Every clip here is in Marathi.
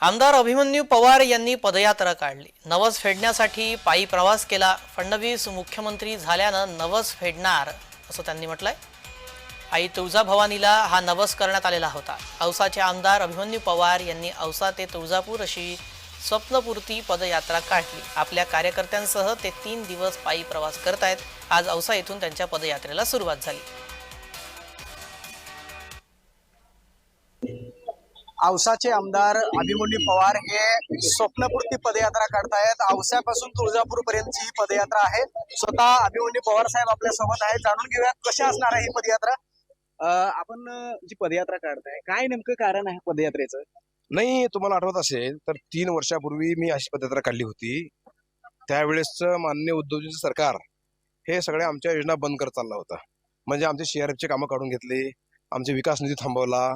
आमदार अभिमन्यू पवार यांनी पदयात्रा काढली. नवस फेडण्यासाठी पायी प्रवास केला. फडणवीस मुख्यमंत्री झाल्यानं नवस फेडणार असं त्यांनी म्हटलंय. आई तुळजाभवानीला हा नवस करण्यात आलेला होता. औसाचे आमदार अभिमन्यू पवार यांनी औसा ते तुळजापूर अशी स्वप्नपूर्ती पदयात्रा काढली. आपल्या कार्यकर्त्यांसह ते तीन दिवस पायी प्रवास करतायत. आज औसा येथून त्यांच्या पदयात्रेला सुरुवात झाली. औसाचे आमदार अभिमन्यू पवार हे स्वप्नपूर्ती पदयात्रा काढतायत. औसापासून तुळजापूर पर्यंतची ही पदयात्रा आहे. स्वतः अभिमन्यू पवार साहेब आपल्यासोबत आहेत. जाणून घेऊयात कशी असणार आहे ही पदयात्रा. आपण जी पदयात्रा काढताय काय नेमकं कारण आहे पदयात्रेचं? नाही तुम्हाला आठवत असेल तर तीन वर्षापूर्वी मी अशी पदयात्रा काढली होती. त्यावेळेसच मान्य उद्योजक सरकार हे सगळ्या आमच्या योजना बंद करत चालला होता. म्हणजे आमचे सीआरएफचे कामं काढून घेतले आमचे विकास निधी थांबवला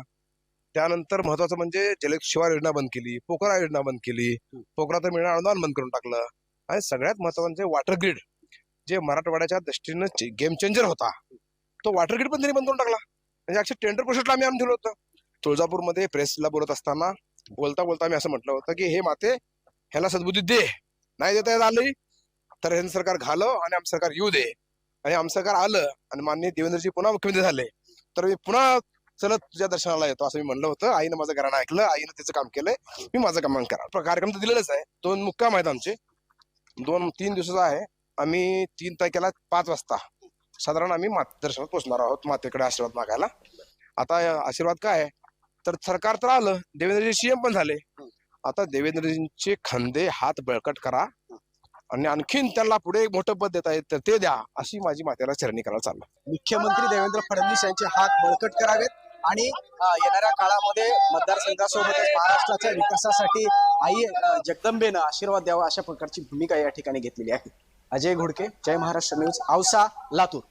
त्यानंतर महत्वाचं म्हणजे जल शिवार योजना बंद केली पोखरा योजना बंद केली पोखरा तर मिळणार अनुदान बंद करून टाकलं. आणि सगळ्यात महत्वाचं म्हणजे वॉटर ग्रीड जे मराठवाड्याच्या दृष्टीनं गेम चेंजर होता तो वॉटर ग्रीड पण त्यांनी बंद करून टाकला. म्हणजे अक्षर टेंडर प्रोसेसला आम्ही आम दिलं होतं. तुळजापूरमध्ये प्रेसला बोलत असताना बोलता बोलता मी असं म्हटलं होतं की हे माते ह्याला सद्बुद्धी दे. नाही देता येत आली तर हे सरकार घालो आणि आमचं सरकार येऊ दे. आणि आमचं सरकार आलं आणि माननीय देवेंद्रजी पुन्हा मुख्यमंत्री झाले. तर मी पुन्हा चलत तुझ्या दर्शनाला येतो असं मी म्हणलं होतं. आईनं माझं घराणं ऐकलं आईनं तिचं काम केलंय मी माझं काम करा. कार्यक्रम तर दिलेलाच आहे. दोन मुक्काम आहेत आमचे. दोन तीन दिवसाचा आहे. आम्ही तीन तारखेला पाच वाजता साधारण आम्ही मात दर्शनात पोहोचणार आहोत मातेकडे आशीर्वाद मागायला. आता आशीर्वाद काय आहे? तर सरकार तर आलं देवेंद्रजी सीएम पण झाले. आता देवेंद्रजींचे खांदे हात बळकट करा आणि आणखीन त्यांना पुढे एक मोठं पद देता येत तर ते द्या अशी माझी मातेला चरणी करायला चाललं मुख्यमंत्री देवेंद्र फडणवीस यांचे हात बळकट करावेत. आणि येणाऱ्या काळामध्ये मतदारसंघासोबतच महाराष्ट्राच्या विकासासाठी आई जगदंबेनं आशीर्वाद द्यावा अशा प्रकारची भूमिका या ठिकाणी घेतलेली आहे. अजय घोडके जय महाराष्ट्र न्यूज औसा लातूर.